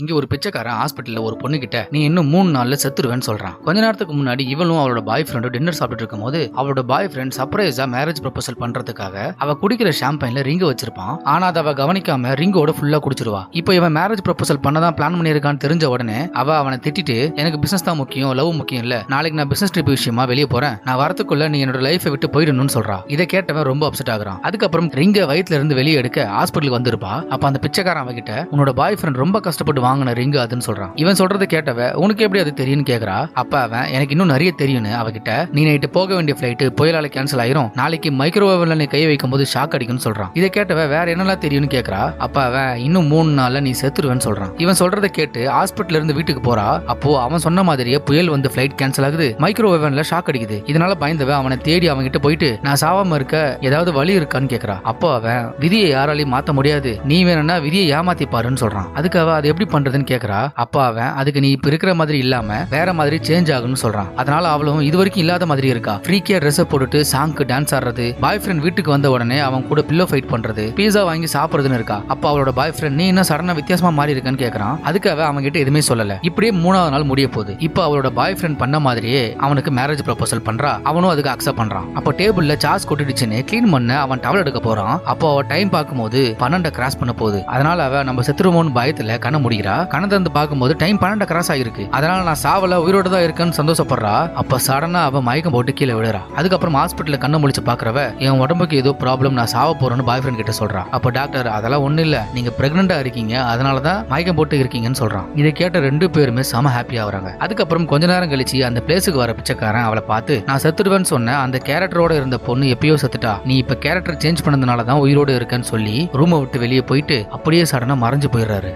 இங்க ஒரு பிச்சைக்காரன் ஹாஸ்பிட்டல்ல ஒரு பொண்ணு கிட்ட நீ இன்னும் மூணு நாள்ல செத்துருவேன்னு சொல்றான். கொஞ்ச நேரத்துக்கு முன்னாடி இவளும் அவளோட பாய் ஃப்ரெண்டும் டின்னர் சாப்பிட்டு இருக்கும்போது அவளோட பாய் ஃப்ரெண்ட் சர்ப்ரைஸா மேரேஜ் ப்ரொபோசல் பண்றதுக்காக அவ குடிக்கிற ஷாம்பைன்ல ரிங்க வச்சிருப்பான். ஆனா அதை அவ கவனிக்காம ரிங்கோட ஃபுல்லா குடிச்சிருவா. இப்போ இவன் மேரேஜ் ப்ரொபோசல் பண்ணதான் பிளான் பண்ணியிருக்கான்னு தெரிஞ்ச உடனே அவ அவனை திட்டிட்டு எனக்கு பிசினஸ் தான் முக்கியம் லவ் முக்கியம் இல்ல. நாளைக்கு நான் பிசினஸ் ட்ரிப் விஷயமா வெளியே போறேன். நான் வரத்துக்குள்ள நீ என்னோட லைஃபை விட்டு போயிடணும்னு சொல்றா. இதை கேட்டவன் ரொம்ப அப்செட் ஆகுறான். அதுக்கப்புறம் ரிங்க வயிற்றுல இருந்து வெளியே எடுக்க ஹாஸ்பிட்டலுக்கு வந்திருப்பா. அப்ப அந்த பிச்சைக்காரன் அவகிட்ட உன்னோட பாய் ஃப்ரெண்ட் ரொம்ப கஷ்டப்பட்டு வாங்கின ரிங்கு அதுன்னு சொல்றான். இவன் சொல்றது கேட்டவ உனக்கு எப்படி அது தெரியும்னு கேக்குறா? அப்ப அவன் எனக்கு இன்னும் நிறைய தெரியும்னு அவகிட்ட நீ நைட்டு போக வேண்டிய பிளைட் புயலால கேன்சல் ஆயிரும். நாளைக்கு மைக்ரோவேவ்ல நீ கை வைக்கும் போது ஷாக் அடிக்கும்னு சொல்றான். இதை கேட்டவ வேற என்னெல்லாம் தெரியும்னு கேக்குறா? அப்ப அவன் இன்னும் மூணு நாள்ல நீ செத்துருவேன்னு சொல்றான். இவன் சொல்றதை கேட்டு ஹாஸ்பிட்டல் இருந்து வீட்டுக்கு போறா? அப்போ அவன் சொன்ன மாதிரியே புயல் வந்து பிளைட் கேன்சல் ஆகுது. மைக்ரோவேவ்ல ஷாக் அடிக்குது. இதனால பயந்தவ அவனை தேடி அவன் கிட்ட போயிட்டு நான் சாவாம இருக்க ஏதாவது வழி இருக்கான்னு கேக்குறா. அப்போ அவன் விதியை யாராலையும் மாத்த முடியாது. நீ வேணும்னா விதியை ஏமாத்தி பாருன்னு சொல்றான். அதுக்கு அவ அது எப்படி பண்றதுன்னு கேக்குறா. அப்பா அவன் அதுக்கு நீ இப்ப இருக்கிற மாதிரி இல்லாம வேற மாதிரி சேஞ்ச் ஆகும்னு சொல்றான். அதனால அவளும் இது வரைக்கும் இல்லாத மாதிரி இருக்கா. ஃப்ரீக்கியா ட்ரெஸ் போட்டுட்டு சாங்க்கு டான்ஸ் ஆடுறது. பாய் ஃப்ரெண்ட் வீட்டுக்கு வந்த உடனே அவன் கூட பில்லோ ஃபைட் பண்றது. பீஸா வாங்கி சாப்பிடுறதுன்னு இருக்கா. அப்போ அவளோட பாய் ஃப்ரெண்ட் நீ என்ன சடனா வித்தியாசமா மாறி இருக்கன்னு கேக்குறான். அதுக்கு அவன் கிட்ட எதுவுமே சொல்லல. இப்படியே மூணாவது நாள் முடிய போகுது. இப்போ அவளோட பாய் ஃப்ரெண்ட் பண்ண மாதிரியே அவனுக்கு மேரேஜ் ப்ரொபோசல் பண்றா. அவனும் அதுக்கு அக்செப்ட் பண்றான். அப்போ டேபிள்ல சார்ஜ் கொட்டிடுச்சுன்னு க்ளீன் பண்ண அவன் டவல் எடுக்க போறான். அப்போ அவ டைம் பார்க்கும்போது பன்னெண்டை கிராஸ் பண்ண போகுது. அதனால அவ நம்ம செத்துருமோன்னு பயத்துல கண்ண ஆகிறா கண்ணை வந்து பார்க்கும்போது டைம் பன்னெண்டு கிராஸ் ஆகிருக்கு அதனால நான் சாவல உயிரோட தான் இருக்கேன்னு சந்தோஷப்படுறா. அப்ப சடனா அவ மயக்கம் போட்டு கீழே விழுறா. அதுக்கப்புறம் ஹாஸ்பிட்டல் கண்ணை முழிச்சு பாக்குறவ என் உடம்புக்கு ஏதோ ப்ராப்ளம் நான் சாவ போறேன்னு பாய் ஃப்ரெண்ட் கிட்ட சொல்றா. அப்ப டாக்டர் அதெல்லாம் ஒண்ணு இல்ல. நீங்க பிரெக்னண்டா இருக்கீங்க. அதனால தான் மயக்கம் போட்டு இருக்கீங்கன்னு சொல்றான். இதை கேட்ட ரெண்டு பேருமே செம ஹாப்பி ஆகுறாங்க. அதுக்கப்புறம் கொஞ்ச நேரம் கழிச்சு அந்த பிளேஸுக்கு வர பிச்சைக்காரன் அவளை பார்த்து நான் செத்துடுவேன்னு சொன்ன அந்த கேரக்டரோட இருந்த பொண்ணு எப்பயோ செத்துட்டா. நீ இப்ப கேரக்டர் சேஞ்ச் பண்ணதுனால தான் உயிரோடு இருக்கேன்னு சொல்லி ரூமை விட்டு வெளியே போயிட்டு அப்படியே சடனா மறைஞ்சு போயிடுறாரு.